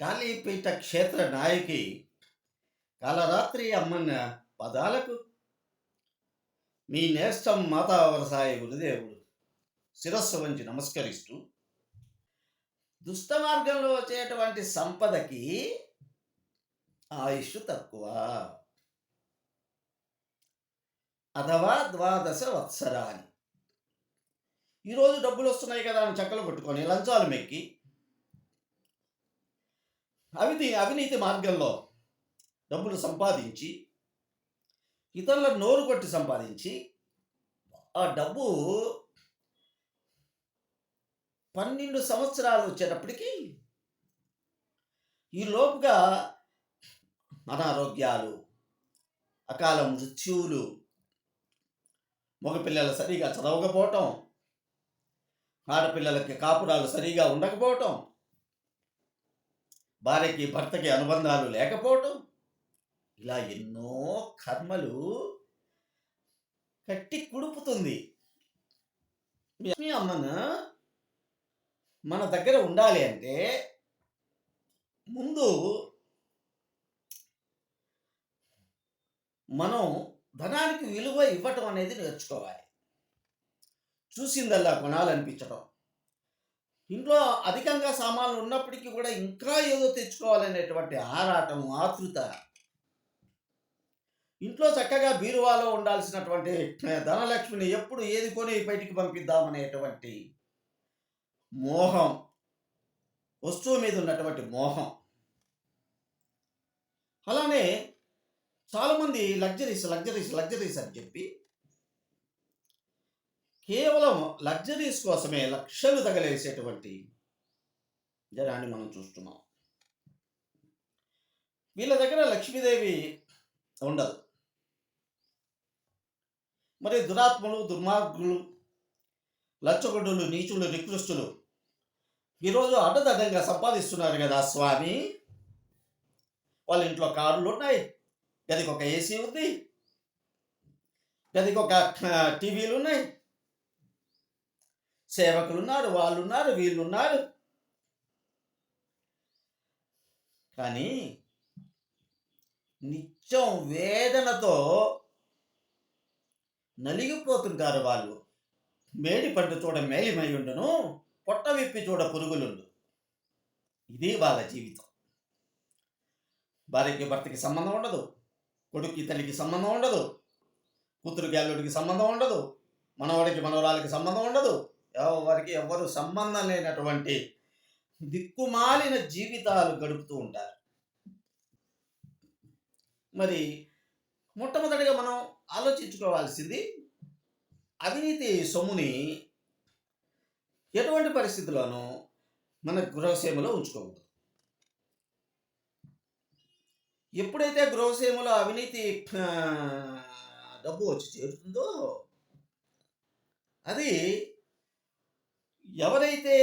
కాళీపీఠ క్షేత్ర నాయకి కాలరాత్రి అమ్మన్న పదాలకు మీ నేస్తం మాతావరసాయ గురుదేవుడు శిరస్సు వంచి నమస్కరిస్తూ దుష్ట మార్గంలో వచ్చేటువంటి సంపదకి ఆయుష్ తక్కువ. అథవా ద్వాదశ వత్సరాలు. ఈరోజు డబ్బులు వస్తున్నాయి కదా అని చక్కలు కొట్టుకొని లంచాలు మెక్కి అవినీతి అవినీతి మార్గంలో డబ్బులు సంపాదించి ఇతరుల నోరు కొట్టి సంపాదించి ఆ డబ్బు పన్నెండు సంవత్సరాలు వచ్చేటప్పటికి ఈ లోపుగా అనారోగ్యాలు అకాల మృత్యువులు మగపిల్లలు సరిగా చదవకపోవటం ఆడపిల్లలకి కాపురాలు సరిగా ఉండకపోవటం భార్యకి భర్తకి అనుబంధాలు లేకపోవటం ఇలా ఎన్నో కర్మలు కట్టి కుడుపుతుంది. మీ అమ్మను మన దగ్గర ఉండాలి అంటే ముందు మనం ధనానికి విలువ ఇవ్వటం అనేది నేర్చుకోవాలి. చూసిందల్లా కొనాలనిపించడం ఇంట్లో అధికంగా సామాన్లు ఉన్నప్పటికీ కూడా ఇంకా ఏదో తెచ్చుకోవాలనేటువంటి ఆరాటం ఆతృత. ఇంట్లో చక్కగా బీరువాలో ఉండాల్సినటువంటి ధనలక్ష్మిని ఎప్పుడు ఏది కొని బయటికి పంపిద్దామనేటువంటి మోహం వస్తువు మీద ఉన్నటువంటి మోహం. అలానే చాలామంది లగ్జరీస్ లగ్జరీస్ లగ్జరీస్ అని చెప్పి కేవలం లగ్జరీస్ కోసమే లక్షలు తగలేసేటువంటి జనాన్ని మనం చూస్తున్నాం. వీళ్ళ దగ్గర లక్ష్మీదేవి ఉండదు. మరి దురాత్మలు దుర్మార్గులు లచ్చగొడ్డులు నీచులు నికృష్టులు ఈరోజు అడ్డదడ్డంగా సంపాదిస్తున్నారు కదా స్వామి. వాళ్ళ ఇంట్లో కార్లు ఉన్నాయి గదికి ఒక ఏసీ ఉంది గదికి ఒక టీవీలు ఉన్నాయి సేవకులు ఉన్నారు వాళ్ళు ఉన్నారు వీళ్ళు ఉన్నారు కానీ నిత్యం వేదనతో నలిగిపోతుంటారు వాళ్ళు. మేడి పండు చూడ మేలిమై ఉండును పొట్ట విప్పి చూడ పురుగులుండు. ఇది వాళ్ళ జీవితం. భార్యకి భర్తకి సంబంధం ఉండదు. కొడుక్కి తల్లికి సంబంధం ఉండదు. కూతురు గ్యాలుడికి సంబంధం ఉండదు. మనవాడికి మనవరాలకి సంబంధం ఉండదు. ఎవరికి ఎవరు సంబంధం లేనటువంటి దిక్కుమాలిన జీవితాలు గడుపుతూ ఉంటారు. మరి మొట్టమొదటిగా మనం ఆలోచించుకోవాల్సింది అవినీతి సొమ్ముని ఎటువంటి పరిస్థితుల్లోనూ మన గృహసీమలో ఉంచుకోకూడదు. ఎప్పుడైతే గృహసీమలో అవినీతి డబ్బు వచ్చి చేరుతుందో అది ఎవరైతే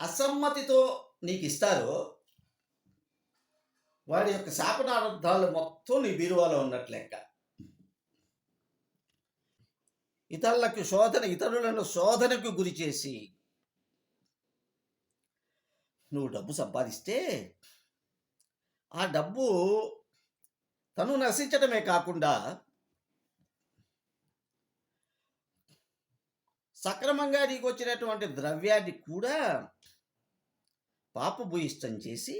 అసమ్మతితో నీకు ఇస్తారో వాడి యొక్క శాపనార్థాలు మొత్తం నీ బీరువాలో ఉన్నట్లు లెక్క ఇతరులకు శోధన ఇతరులను శోధనకు గురి చేసి నువ్వు డబ్బు సంపాదిస్తే ఆ డబ్బు తను నశించడమే కాకుండా సక్రమంగా నీకు వచ్చినటువంటి ద్రవ్యాన్ని కూడా పాపభూయిష్టం చేసి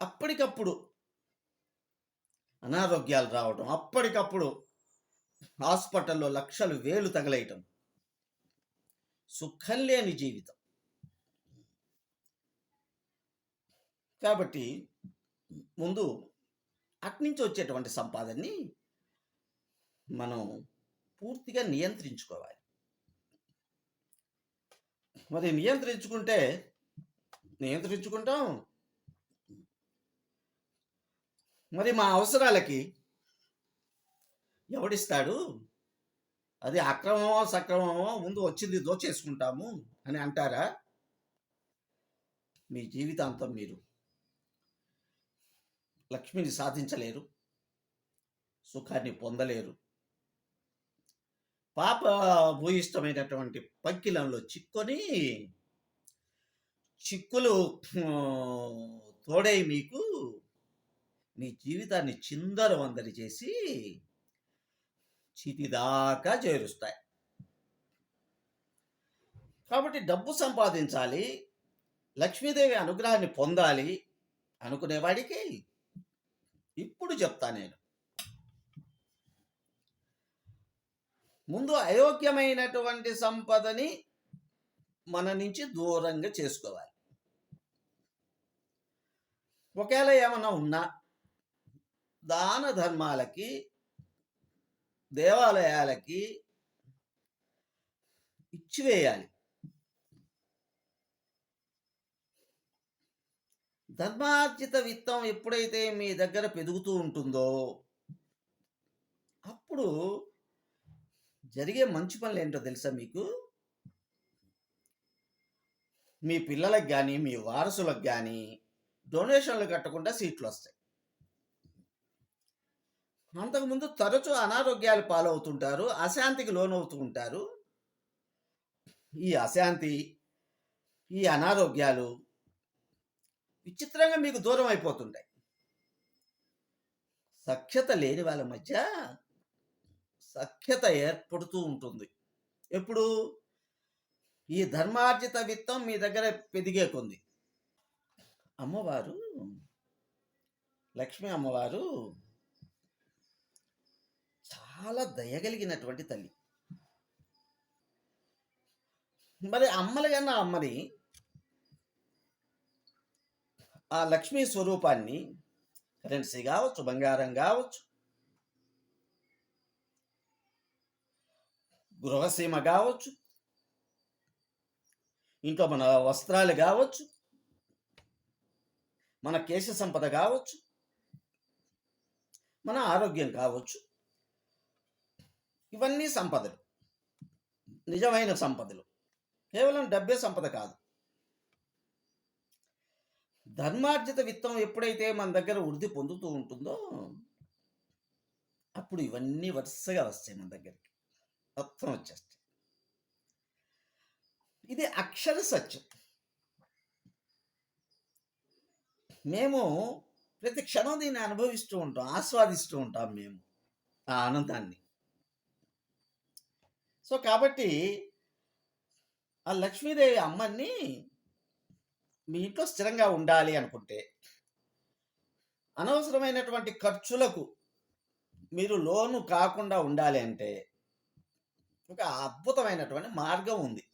అప్పటికప్పుడు అనారోగ్యాలు రావటం అప్పటికప్పుడు హాస్పిటల్లో లక్షలు వేలు తగలేయటం సుఖం లేని జీవితం. కాబట్టి ముందు అట్నుంచి వచ్చేటువంటి సంపాదనని మనం పూర్తిగా నియంత్రించుకోవాలి. మరి నియంత్రించుకుంటే నియంత్రించుకుంటాం. మరి మా అవసరాలకి ఎవడిస్తాడు? అది అక్రమమో సక్రమమో ముందు వచ్చింది దోచేసుకుంటాము అని అంటారా? మీ జీవితాంతం మీరు లక్ష్మిని సాధించలేరు సుఖాన్ని పొందలేరు. పాప భూయిష్టమైనటువంటి పంకిలంలో చిక్కొని చిక్కులు తోడై మీకు మీ జీవితాన్ని చిందరవందరి చేసి చితిదాకా చేరుస్తాయి. కాబట్టి డబ్బు సంపాదించాలి లక్ష్మీదేవి అనుగ్రహాన్ని పొందాలి అనుకునేవాడికి ఇప్పుడు చెప్తా నేను. ముందు అయోగ్యమైనటువంటి సంపదని మన నుంచి దూరంగా చేసుకోవాలి. ఒకవేళ ఏమన్నా ఉన్నా దాన ధర్మాలకి దేవాలయాలకి ఇచ్చివేయాలి. ధర్మార్జిత విత్తం ఎప్పుడైతే మీ దగ్గర పెరుగుతూ ఉంటుందో అప్పుడు జరిగే మంచి పనులు ఏంటో తెలుసా మీకు? మీ పిల్లలకు కానీ మీ వారసులకు కానీ డొనేషన్లు కట్టకుండా సీట్లు వస్తాయి అంతకుముందు తరచూ అనారోగ్యాలు పాలవుతుంటారు అశాంతికి లోనవుతూ ఉంటారు. ఈ అశాంతి ఈ అనారోగ్యాలు విచిత్రంగా మీకు దూరం అయిపోతుంటాయి సఖ్యత లేని వాళ్ళ మధ్య సఖ్యత ఏర్పడుతూ ఉంటుంది. ఎప్పుడు? ఈ ధర్మార్జిత విత్తం మీ దగ్గర పెరిగే కొంది. అమ్మవారు లక్ష్మీ అమ్మవారు చాలా దయగలిగినటువంటి తల్లి. మరి అమ్మల కన్నా అమ్మని ఆ లక్ష్మీ స్వరూపాన్ని కరెన్సీ కావచ్చు బంగారం కావచ్చు గృహసీమ కావచ్చు ఇంట్లో మన వస్త్రాలు కావచ్చు మన కేశ సంపద కావచ్చు మన ఆరోగ్యం కావచ్చు ఇవన్నీ సంపదలు నిజమైన సంపదలు కేవలం డబ్బే సంపద కాదు ధర్మార్జిత విత్తం ఎప్పుడైతే మన దగ్గర వృద్ధి పొందుతూ ఉంటుందో అప్పుడు ఇవన్నీ వరుసగా వస్తాయి మన దగ్గరికి మొత్తం వచ్చేస్తాయి. ఇది అక్షర సత్యం. మేము ప్రతి క్షణం దీన్ని అనుభవిస్తూ ఉంటాం ఆస్వాదిస్తూ ఉంటాం మేము ఆ ఆనందాన్ని. సో కాబట్టి ఆ లక్ష్మీదేవి అమ్మని మీ ఇంట్లో స్థిరంగా ఉండాలి అనుకుంటే అనవసరమైనటువంటి ఖర్చులకు మీరు లోను కాకుండా ఉండాలి అంటే ఒక అద్భుతమైనటువంటి మార్గం ఉంది.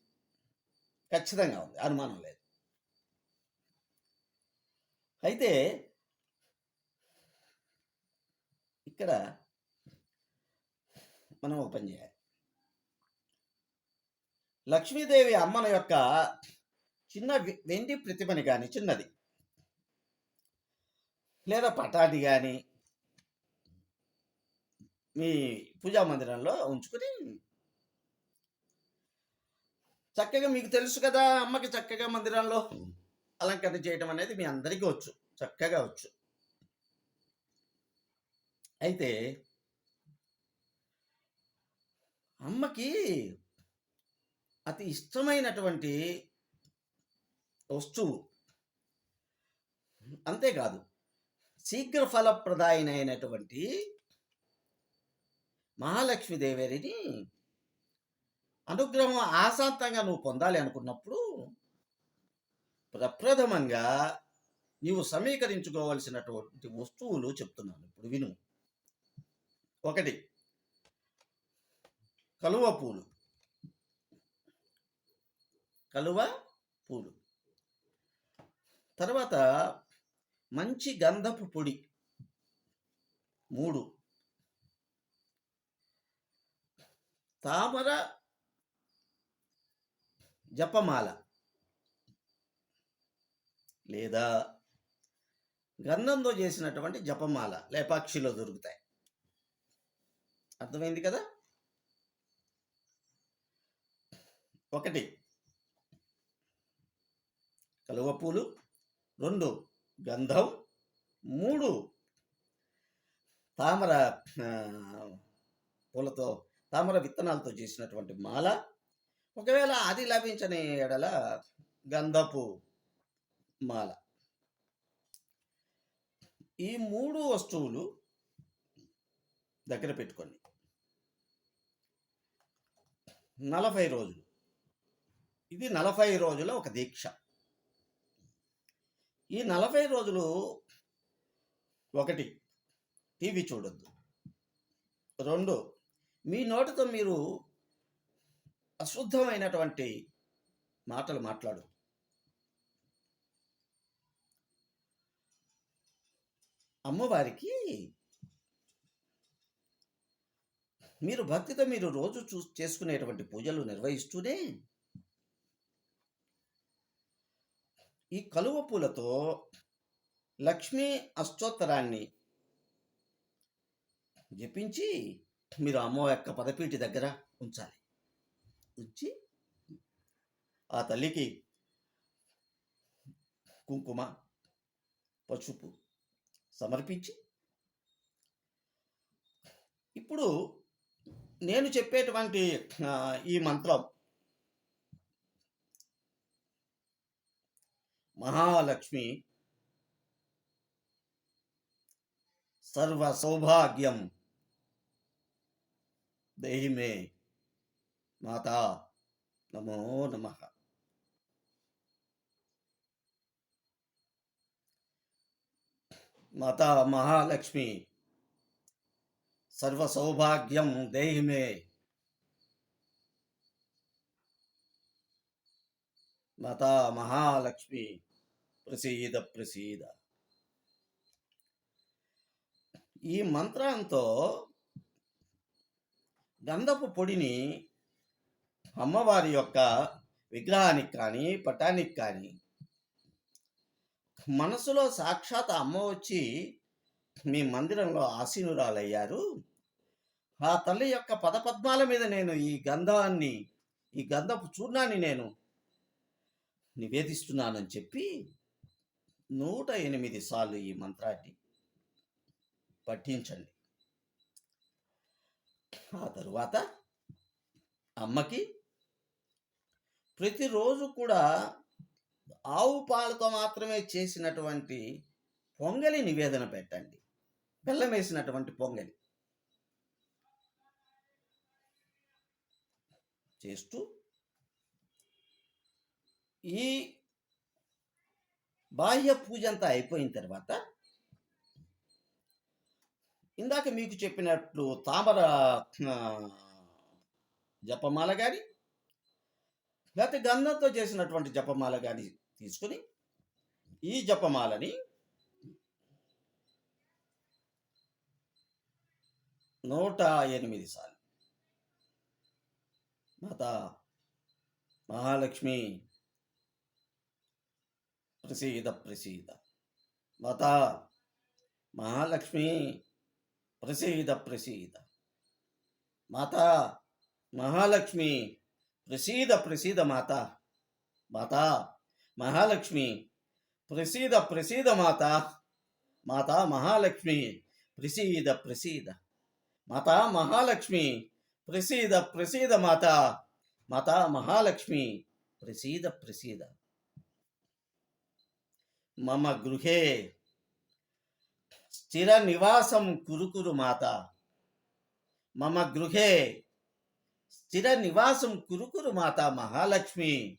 ఖచ్చితంగా ఉంది. అనుమానం లేదు. అయితే ఇక్కడ మనం ఒక పని చేయాలి. లక్ష్మీదేవి అమ్మన యొక్క చిన్న వెండి ప్రతిమని కానీ చిన్నది. లేదా పటాటి కానీ మీ పూజా మందిరంలో ఉంచుకుని చక్కగా మీకు తెలుసు కదా అమ్మకి చక్కగా మందిరంలో అలంకరణ చేయడం అనేది మీ అందరికీ వచ్చు. చక్కగా వచ్చు. అయితే అమ్మకి అతి ఇష్టమైనటువంటి వస్తువు అంతేకాదు శీఘ్ర ఫలప్రదాయనైనటువంటి మహాలక్ష్మీదేవేరిని అనుగ్రహం ఆశాంతంగా నువ్వు పొందాలి అనుకున్నప్పుడు ప్రప్రథమంగా నీవు సమీకరించుకోవలసినటువంటి వస్తువులు చెప్తున్నాను. ఇప్పుడు విను. ఒకటి కలువ పూలు. కలువ పూలు. తర్వాత మంచి గంధపు పొడి. మూడు తామర జపమాల. లేదా గంధంతో చేసినటువంటి జపమాల లేపాక్షిలో దొరుకుతాయి. అర్థమైంది కదా? ఒకటి కలువ పూలు. రెండు గంధం. మూడు తామర పూలతో తామర విత్తనాలతో చేసినటువంటి మాల. ఒకవేళ అది లభించని ఎడల గంధపు మాల. ఈ మూడు వస్తువులు దగ్గర పెట్టుకోండి. నలభై రోజులు. ఇది నలభై రోజుల ఒక దీక్ష. ఈ నలభై రోజులు ఒకటి టీవీ చూడొద్దు. రెండు మీ నోటితో మీరు అశుద్ధమైనటువంటి మాటలు మాట్లాడు. అమ్మవారికి మీరు భక్తితో మీరు రోజు చూ చేసుకునేటువంటి పూజలు నిర్వహిస్తూనే ఈ కలువ పూలతో లక్ష్మీ అష్టోత్తరాన్ని జపించి మీరు అమ్మ యొక్క పదపీటి దగ్గర ఉంచాలి. ఇచ్చి ఆ తల్లికి కుంకుమ పసుపు సమర్పించి ఇప్పుడు నేను చెప్పేటువంటి ఈ మంత్రం మహాలక్ష్మి సర్వ సౌభాగ్యం దేహిమే మాతా నమో నమ. మాతా మహాలక్ష్మి సర్వ సౌభాగ్యం దేహి మే. మాతా మహాలక్ష్మి ప్రసీద ప్రసీద. ఈ మంత్రంతో గంధపు పొడిని అమ్మవారి యొక్క విగ్రహానికి కానీ పటానికి కానీ మనసులో సాక్షాత్ అమ్మ వచ్చి మీ మందిరంలో ఆసీనురాలయ్యారు. ఆ తల్లి యొక్క పదపద్మాల మీద నేను ఈ గంధాన్ని ఈ గంధపు చూర్ణాన్ని నేను నివేదిస్తున్నానని చెప్పి నూట ఎనిమిది సార్లు ఈ మంత్రాన్ని పఠించండి. ఆ తరువాత అమ్మకి ప్రతిరోజు కూడా ఆవు పాలతో మాత్రమే చేసినటువంటి పొంగలి నివేదన పెట్టండి. బెల్లం వేసినటువంటి పొంగలి. చేస్తూ ఈ బాహ్య పూజ అంతా అయిపోయిన తర్వాత ఇందాక మీకు చెప్పినట్లు తామర జపమాల కానీ లేకపోతే గంధంతో చేసినటువంటి జపమాల కానీ తీసుకుని ఈ జపమాలని నూట ఎనిమిది సార్లు. మాత మహాలక్ష్మి ప్రసీద ప్రసీద. మాత మహాలక్ష్మి ప్రసీద ప్రసీద. మాత మహాలక్ష్మి ప్రసీద ప్రసీద మాత. మాత మహాలక్ష్మి. ప్రసీద ప్రసీద మాత. మాత మహాలక్ష్మి. ప్రసీద ప్రసీద మాత మహాలక్ష్మి. ప్రసీద ప్రసీద మాత. మాత మహాలక్ష్మి. ప్రసీద ప్రసీద మమ గృహే. స్థిర నివాసం కురుకురు మాత. మమ గృహే. స్థిర నివాసం కురుకురు మాత మహాలక్ష్మి.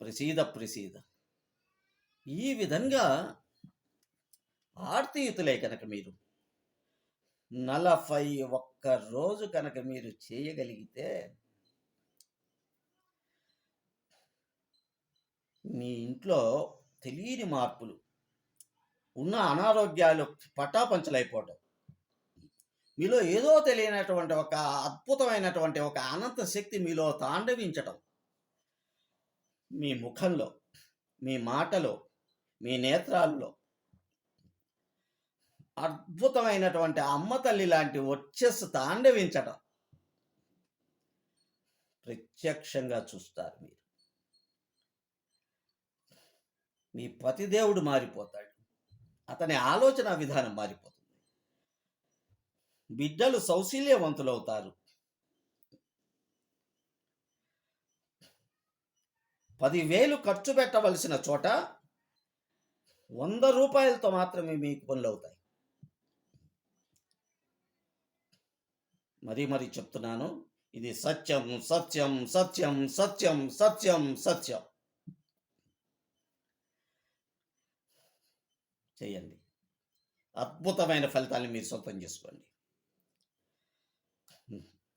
ప్రసీద ప్రసీద. ఈ విధంగా ఆర్తియుతులే కనుక మీరు. నలభై ఒక్క రోజు కనుక మీరు చేయగలిగితే మీ ఇంట్లో తెలియని మార్పులు ఉన్న అనారోగ్యాలు పటాపంచలైపోవటం మీలో ఏదో తెలియనటువంటి ఒక అద్భుతమైనటువంటి ఒక అనంత శక్తి మీలో తాండవించటం. మీ ముఖంలో మీ మాటలో మీ నేత్రాల్లో అద్భుతమైనటువంటి అమ్మ తల్లి లాంటి వచ్చస్సు తాండవించటం. ప్రత్యక్షంగా చూస్తారు మీరు. మీ పతిదేవుడు మారిపోతాడు. అతని ఆలోచన విధానం మారిపోతుంది. బిడ్డలు సౌశీల్యవంతులవుతారు. పదివేలు ఖర్చు పెట్టవలసిన చోట వంద రూపాయలతో మాత్రమే మీకు పనులు అవుతాయి మరీ మరీ చెప్తున్నాను ఇది సత్యం సత్యం సత్యం సత్యం సత్యం సత్యం. చేయండి. అద్భుతమైన ఫలితాన్ని మీరు సొంతం చేసుకోండి.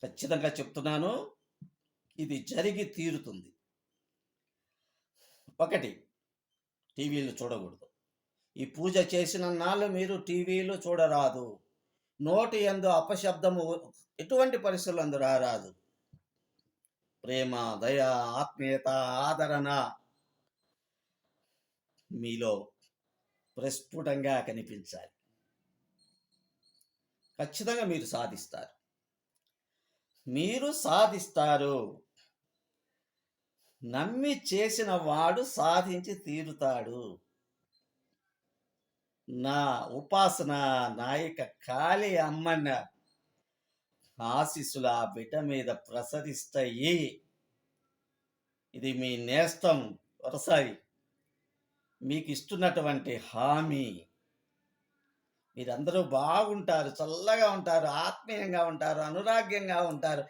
ఖచ్చితంగా చెప్తున్నాను. ఇది జరిగి తీరుతుంది. ఒకటి టీవీలు చూడకూడదు. ఈ పూజ చేసిన నాళ్ళు మీరు టీవీలు చూడరాదు. నోటి ఎందు అపశబ్దము ఎటువంటి పరిస్థితులు అందు రారాదు. ప్రేమ దయ ఆత్మీయత ఆదరణ మీలో ప్రస్ఫుటంగా కనిపించాలి. ఖచ్చితంగా మీరు సాధిస్తారు. మీరు సాధిస్తారు. నమ్మి చేసిన వాడు సాధించి తీరుతాడు. నా ఉపాసన నాయక కాళీ అమ్మన్న ఆశీస్సులు ఆ బిడ్డ మీద ప్రసరిస్తాయి. ఇది మీ నేస్తం. వరసాయి మీకు ఇస్తున్నటువంటి హామీ. మీరందరూ బాగుంటారు చల్లగా ఉంటారు ఆత్మీయంగా ఉంటారు అనురాగ్యంగా ఉంటారు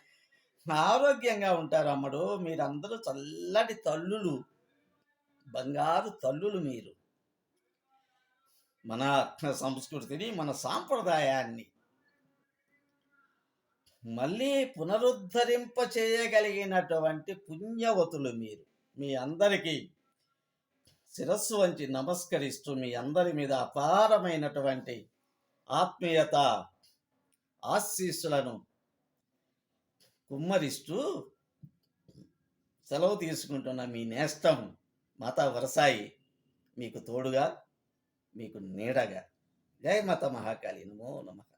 ఆరోగ్యంగా ఉంటారు అమ్మడు మీరందరూ చల్లటి తల్లులు బంగారు తల్లులు మీరు. మన సంస్కృతిని మన సాంప్రదాయాన్ని మళ్ళీ పునరుద్ధరింప చేయగలిగినటువంటి పుణ్యవతులు మీరు మీ అందరికీ. శిరస్సు వంచి నమస్కరిస్తూ మీ అందరి మీద అపారమైనటువంటి ఆత్మీయత ఆశీస్సులను కుమ్మరిస్తూ సెలవు తీసుకుంటున్న మీ నేస్తం మాతా వరసాయి మీకు తోడుగా మీకు నీడగా. జయ మాత మహాకాళి. నమో నమః.